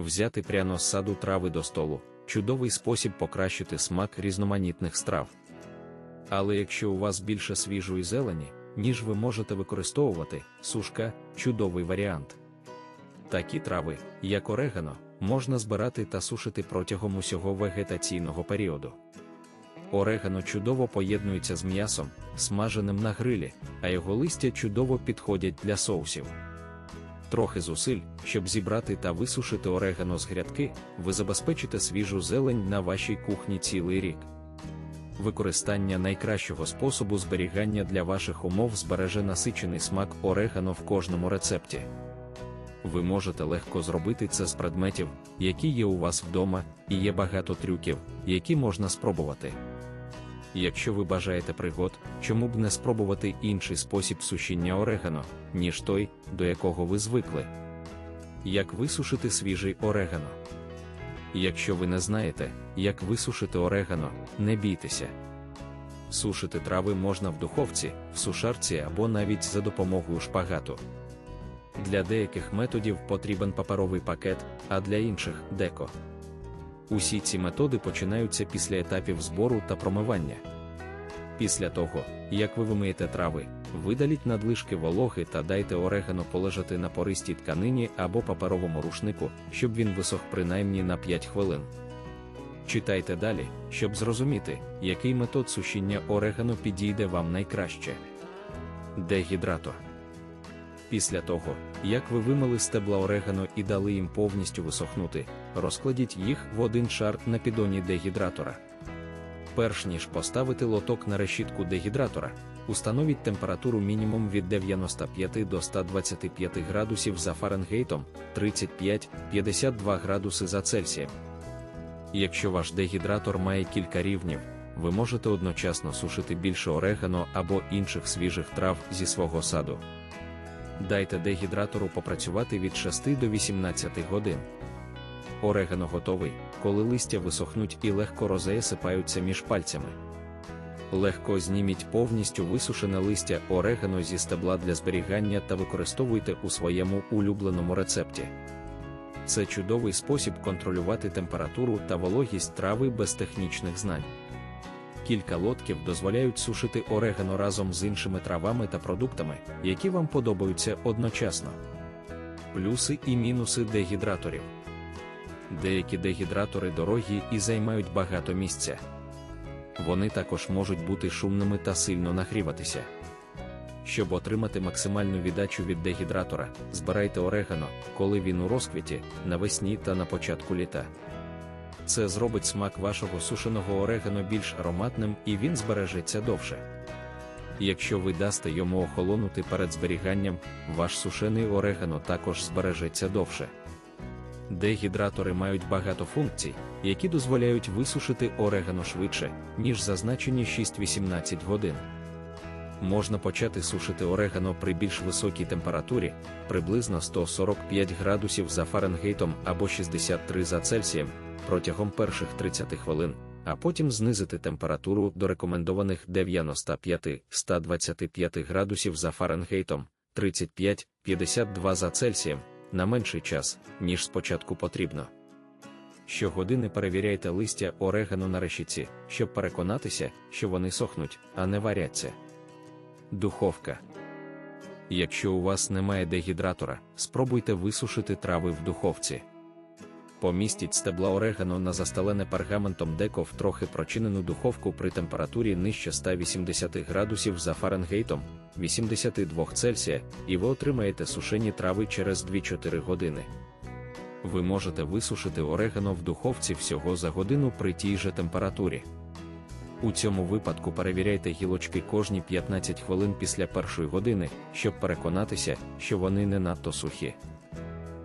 Взяти пряно з саду трави до столу чудовий спосіб покращити смак різноманітних страв. Але якщо у вас більше свіжої зелені, ніж ви можете використовувати, сушка чудовий варіант. Такі трави, як орегано, можна збирати та сушити протягом усього вегетаційного періоду. Орегано чудово поєднується з м'ясом, смаженим на грилі, а його листя чудово підходять для соусів. Трохи зусиль, щоб зібрати та висушити орегано з грядки, ви забезпечите свіжу зелень на вашій кухні цілий рік. Використання найкращого способу зберігання для ваших умов збереже насичений смак орегано в кожному рецепті. Ви можете легко зробити це з предметів, які є у вас вдома, і є багато трюків, які можна спробувати. Якщо ви бажаєте пригод, чому б не спробувати інший спосіб сушіння орегано, ніж той, до якого ви звикли. Як висушити свіжий орегано? Якщо ви не знаєте, як висушити орегано, не бійтеся. Сушити трави можна в духовці, в сушарці або навіть за допомогою шпагату. Для деяких методів потрібен паперовий пакет, а для інших деко. Усі ці методи починаються після етапів збору та промивання. Після того, як ви вимиєте трави, видаліть надлишки вологи та дайте орегано полежати на пористій тканині або паперовому рушнику, щоб він висох принаймні на 5 хвилин. Читайте далі, щоб зрозуміти, який метод сушіння орегано підійде вам найкраще. Дегідратор. Після того, як ви вимили стебла орегано і дали їм повністю висохнути, розкладіть їх в один шар на підоні дегідратора. Перш ніж поставити лоток на решітку дегідратора, установіть температуру мінімум від 95 до 125 градусів за Фаренгейтом 35-52 градуси за Цельсієм. Якщо ваш дегідратор має кілька рівнів, ви можете одночасно сушити більше орегано або інших свіжих трав зі свого саду. Дайте дегідратору попрацювати від 6 до 18 годин. Орегано готовий, коли листя висохнуть і легко розесипаються між пальцями. Легко зніміть повністю висушене листя орегано зі стебла для зберігання та використовуйте у своєму улюбленому рецепті. Це чудовий спосіб контролювати температуру та вологість трави без технічних знань. Кілька лотків дозволяють сушити орегано разом з іншими травами та продуктами, які вам подобаються одночасно. Плюси і мінуси дегідраторів. Деякі дегідратори дорогі і займають багато місця. Вони також можуть бути шумними та сильно нагріватися. Щоб отримати максимальну віддачу від дегідратора, збирайте орегано, коли він у розквіті, навесні та на початку літа. Це зробить смак вашого сушеного орегано більш ароматним і він збережеться довше. Якщо ви дасте йому охолонути перед зберіганням, ваш сушений орегано також збережеться довше. Дегідратори мають багато функцій, які дозволяють висушити орегано швидше, ніж зазначені 6-18 годин. Можна почати сушити орегано при більш високій температурі, приблизно 145 градусів за Фаренгейтом або 63 за Цельсієм, протягом перших 30 хвилин, а потім знизити температуру до рекомендованих 95-125 градусів за Фаренгейтом, 35-52 за Цельсієм, на менший час, ніж спочатку потрібно. Щогодини перевіряйте листя орегано на решітці, щоб переконатися, що вони сохнуть, а не варяться. Духовка. Якщо у вас немає дегідратора, спробуйте висушити трави в духовці. Помістіть стебла орегано на застелене пергаментом деко в трохи прочинену духовку при температурі нижче 180 градусів за Фаренгейтом 82 Цельсія, і ви отримаєте сушені трави через 2-4 години. Ви можете висушити орегано в духовці всього за годину при тій же температурі. У цьому випадку перевіряйте гілочки кожні 15 хвилин після першої години, щоб переконатися, що вони не надто сухі.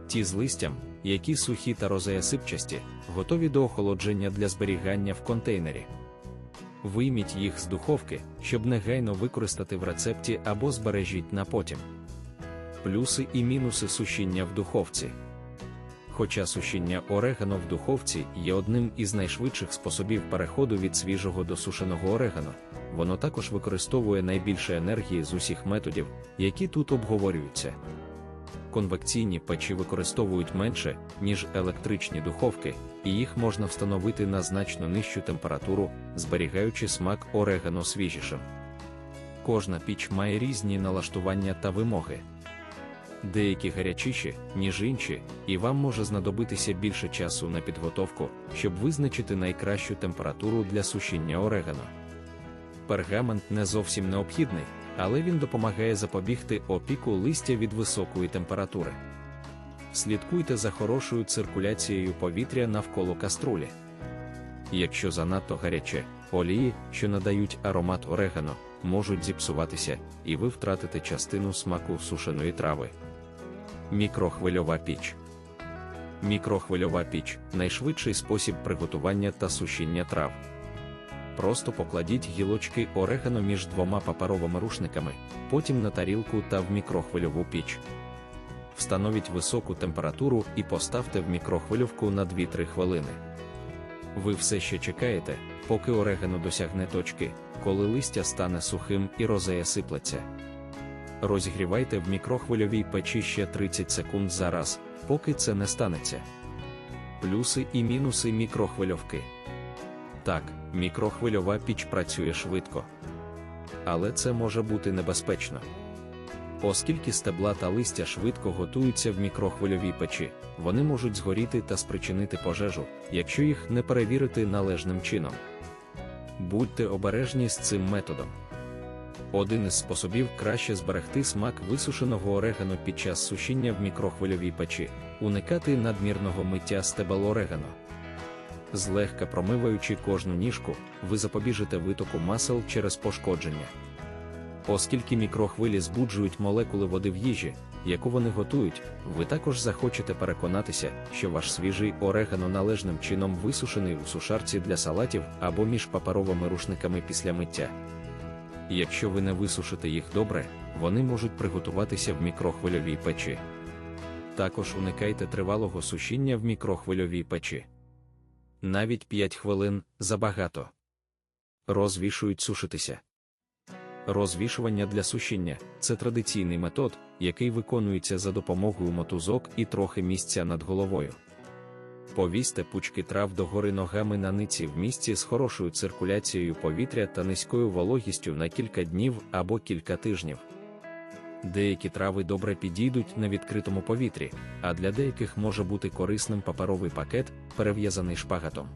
Ті з листям, які сухі та розеясипчасті, готові до охолодження для зберігання в контейнері. Вийміть їх з духовки, щоб негайно використати в рецепті або збережіть на потім. Плюси і мінуси сушіння в духовці. Хоча сушіння орегано в духовці є одним із найшвидших способів переходу від свіжого до сушеного орегано, воно також використовує найбільше енергії з усіх методів, які тут обговорюються. Конвекційні печі використовують менше, ніж електричні духовки, і їх можна встановити на значно нижчу температуру, зберігаючи смак орегано свіжішим. Кожна піч має різні налаштування та вимоги. Деякі гарячіші, ніж інші, і вам може знадобитися більше часу на підготовку, щоб визначити найкращу температуру для сушіння орегано. Пергамент не зовсім необхідний, але він допомагає запобігти опіку листя від високої температури. Слідкуйте за хорошою циркуляцією повітря навколо каструлі. Якщо занадто гаряче, олії, що надають аромат орегано, можуть зіпсуватися, і ви втратите частину смаку сушеної трави. Мікрохвильова піч. Мікрохвильова піч найшвидший спосіб приготування та сушіння трав. Просто покладіть гілочки орегано між двома паперовими рушниками, потім на тарілку та в мікрохвильову піч. Встановіть високу температуру і поставте в мікрохвильовку на 2-3 хвилини. Ви все ще чекаєте, поки орегано досягне точки, коли листя стане сухим і розея сиплеться. Розігрівайте в мікрохвильовій печі ще 30 секунд за раз, поки це не станеться. Плюси і мінуси мікрохвильовки. Так, мікрохвильова піч працює швидко. Але це може бути небезпечно. Оскільки стебла та листя швидко готуються в мікрохвильовій печі, вони можуть згоріти та спричинити пожежу, якщо їх не перевірити належним чином. Будьте обережні з цим методом. Один із способів краще зберегти смак висушеного орегано під час сушіння в мікрохвильовій печі, уникати надмірного миття стебел орегано. Злегка промиваючи кожну ніжку, ви запобіжите витоку масел через пошкодження. Оскільки мікрохвилі збуджують молекули води в їжі, яку вони готують, ви також захочете переконатися, що ваш свіжий орегано належним чином висушений у сушарці для салатів або між паперовими рушниками після миття. Якщо ви не висушите їх добре, вони можуть приготуватися в мікрохвильовій печі. Також уникайте тривалого сушіння в мікрохвильовій печі. Навіть 5 хвилин забагато. Розвішують сушитися. Розвішування для сушіння це традиційний метод, який виконується за допомогою мотузок і трохи місця над головою. Повісьте пучки трав догори ногами на ниці в місці з хорошою циркуляцією повітря та низькою вологістю на кілька днів або кілька тижнів. Деякі трави добре підійдуть на відкритому повітрі, а для деяких може бути корисним паперовий пакет, перев'язаний шпагатом.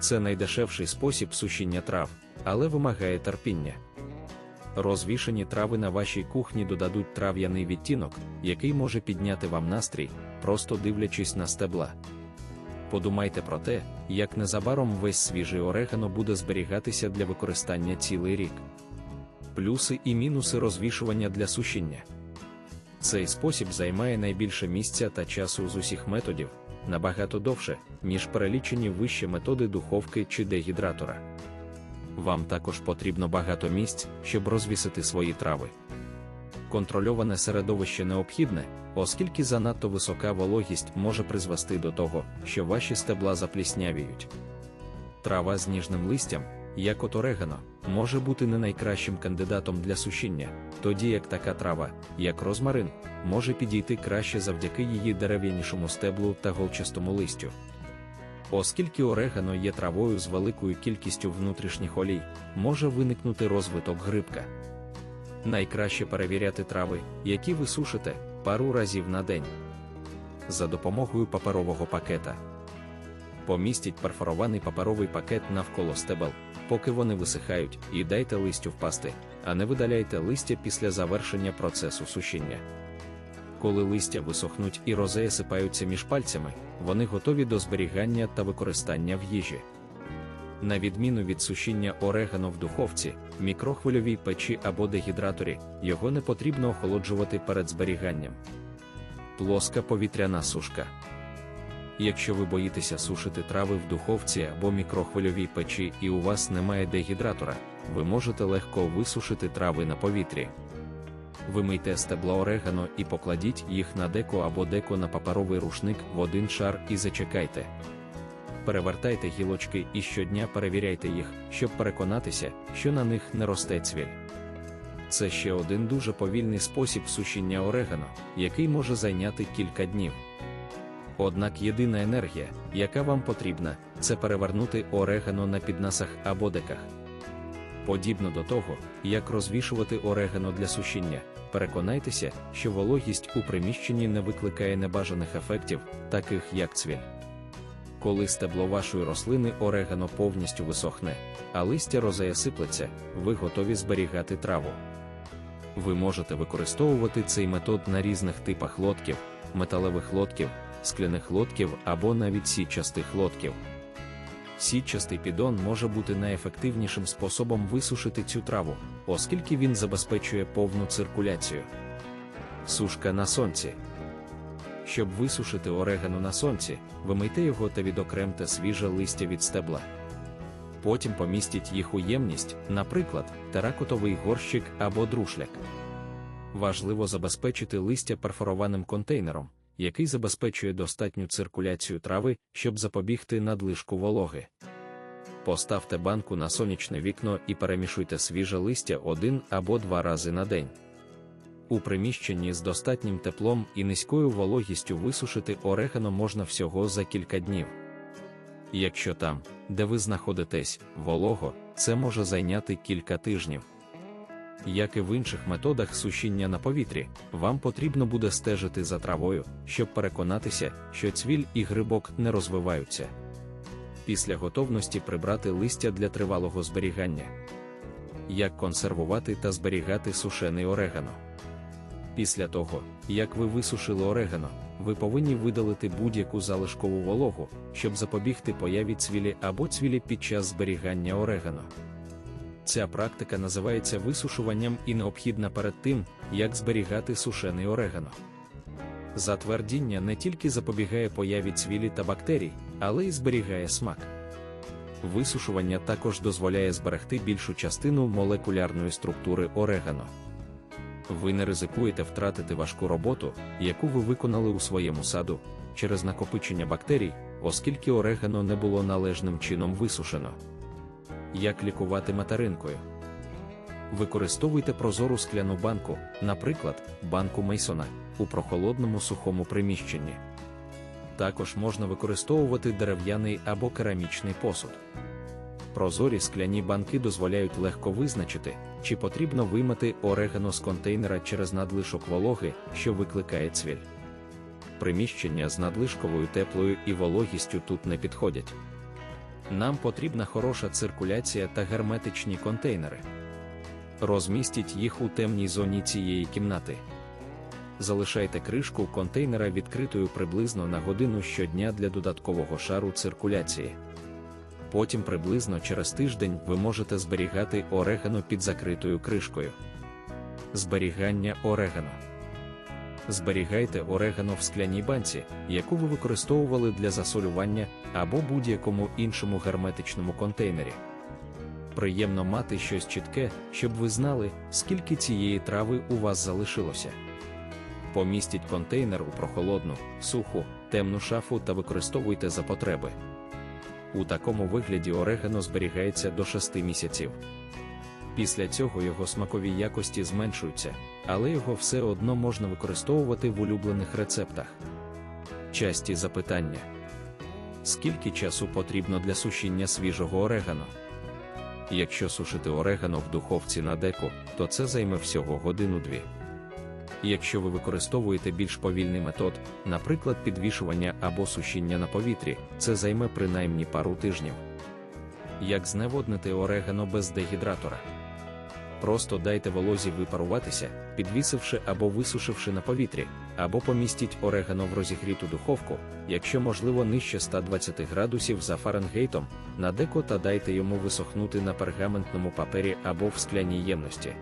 Це найдешевший спосіб сушіння трав, але вимагає терпіння. Розвішені трави на вашій кухні додадуть трав'яний відтінок, який може підняти вам настрій, просто дивлячись на стебла. Подумайте про те, як незабаром весь свіжий орегано буде зберігатися для використання цілий рік. Плюси і мінуси розвішування для сушіння. Цей спосіб займає найбільше місця та часу з усіх методів, набагато довше, ніж перелічені вище методи духовки чи дегідратора. Вам також потрібно багато місць, щоб розвісити свої трави. Контрольоване середовище необхідне, оскільки занадто висока вологість може призвести до того, що ваші стебла запліснявіють. Трава з ніжним листям, як от орегано, може бути не найкращим кандидатом для сушіння, тоді як така трава, як розмарин, може підійти краще завдяки її дерев'янішому стеблу та голчастому листю. Оскільки орегано є травою з великою кількістю внутрішніх олій, може виникнути розвиток грибка. Найкраще перевіряти трави, які ви сушите, пару разів на день. За допомогою паперового пакета. Помістіть перфорований паперовий пакет навколо стебел, поки вони висихають, і дайте листю впасти, а не видаляйте листя після завершення процесу сушіння. Коли листя висохнуть і розея сипаються між пальцями, вони готові до зберігання та використання в їжі. На відміну від сушіння орегано в духовці, мікрохвильовій печі або дегідраторі, його не потрібно охолоджувати перед зберіганням. Плоска повітряна сушка. Якщо ви боїтеся сушити трави в духовці або мікрохвильовій печі і у вас немає дегідратора, ви можете легко висушити трави на повітрі. Вимийте стебла орегано і покладіть їх на деко або деко на паперовий рушник в один шар і зачекайте. Перевертайте гілочки і щодня перевіряйте їх, щоб переконатися, що на них не росте цвіль. Це ще один дуже повільний спосіб сушіння орегано, який може зайняти кілька днів. Однак єдина енергія, яка вам потрібна, це перевернути орегано на піднасах або деках. Подібно до того, як розвішувати орегано для сушіння, переконайтеся, що вологість у приміщенні не викликає небажаних ефектів, таких як цвіль. Коли стебло вашої рослини орегано повністю висохне, а листя розея сиплеться, ви готові зберігати траву. Ви можете використовувати цей метод на різних типах лотків, металевих лотків, скляних лотків або навіть сітчастих лотків. Сітчастий піддон може бути найефективнішим способом висушити цю траву, оскільки він забезпечує повну циркуляцію. Сушка на сонці. Щоб висушити орегано на сонці, вимийте його та відокремте свіже листя від стебла. Потім помістіть їх у ємність, наприклад, теракотовий горщик або друшляк. Важливо забезпечити листя перфорованим контейнером, який забезпечує достатню циркуляцію трави, щоб запобігти надлишку вологи. Поставте банку на сонячне вікно і перемішуйте свіже листя один або два рази на день. У приміщенні з достатнім теплом і низькою вологістю висушити орегано можна всього за кілька днів. Якщо там, де ви знаходитесь, волого, це може зайняти кілька тижнів. Як і в інших методах сушіння на повітрі, вам потрібно буде стежити за травою, щоб переконатися, що цвіль і грибок не розвиваються. Після готовності прибрати листя для тривалого зберігання. Як консервувати та зберігати сушений орегано. Після того, як ви висушили орегано, ви повинні видалити будь-яку залишкову вологу, щоб запобігти появі цвілі або цвілі під час зберігання орегано. Ця практика називається висушуванням і необхідна перед тим, як зберігати сушений орегано. Затвердіння не тільки запобігає появі цвілі та бактерій, але й зберігає смак. Висушування також дозволяє зберегти більшу частину молекулярної структури орегано. Ви не ризикуєте втратити важку роботу, яку ви виконали у своєму саду, через накопичення бактерій, оскільки орегано не було належним чином висушено. Як лікувати материнкою? Використовуйте прозору скляну банку, наприклад, банку Мейсона, у прохолодному сухому приміщенні. Також можна використовувати дерев'яний або керамічний посуд. Прозорі скляні банки дозволяють легко визначити, чи потрібно виймати орегано з контейнера через надлишок вологи, що викликає цвіль. Приміщення з надлишковою теплою і вологістю тут не підходять. Нам потрібна хороша циркуляція та герметичні контейнери. Розмістіть їх у темній зоні цієї кімнати. Залишайте кришку контейнера відкритою приблизно на годину щодня для додаткового шару циркуляції. Потім приблизно через тиждень ви можете зберігати орегано під закритою кришкою. Зберігання орегано. Зберігайте орегано в скляній банці, яку ви використовували для засолювання або будь-якому іншому герметичному контейнері. Приємно мати щось чітке, щоб ви знали, скільки цієї трави у вас залишилося. Помістіть контейнер у прохолодну, суху, темну шафу та використовуйте за потреби. У такому вигляді орегано зберігається до 6 місяців. Після цього його смакові якості зменшуються, але його все одно можна використовувати в улюблених рецептах. Часті запитання: скільки часу потрібно для сушіння свіжого орегано? Якщо сушити орегано в духовці на деку, то це займе всього годину-дві. Якщо ви використовуєте більш повільний метод, наприклад, підвішування або сушіння на повітрі, це займе принаймні пару тижнів. Як зневоднити орегано без дегідратора? Просто дайте волозі випаруватися, підвісивши або висушивши на повітрі, або помістіть орегано в розігріту духовку, якщо можливо нижче 120 градусів за Фаренгейтом, на деко та дайте йому висохнути на пергаментному папері або в скляній ємності.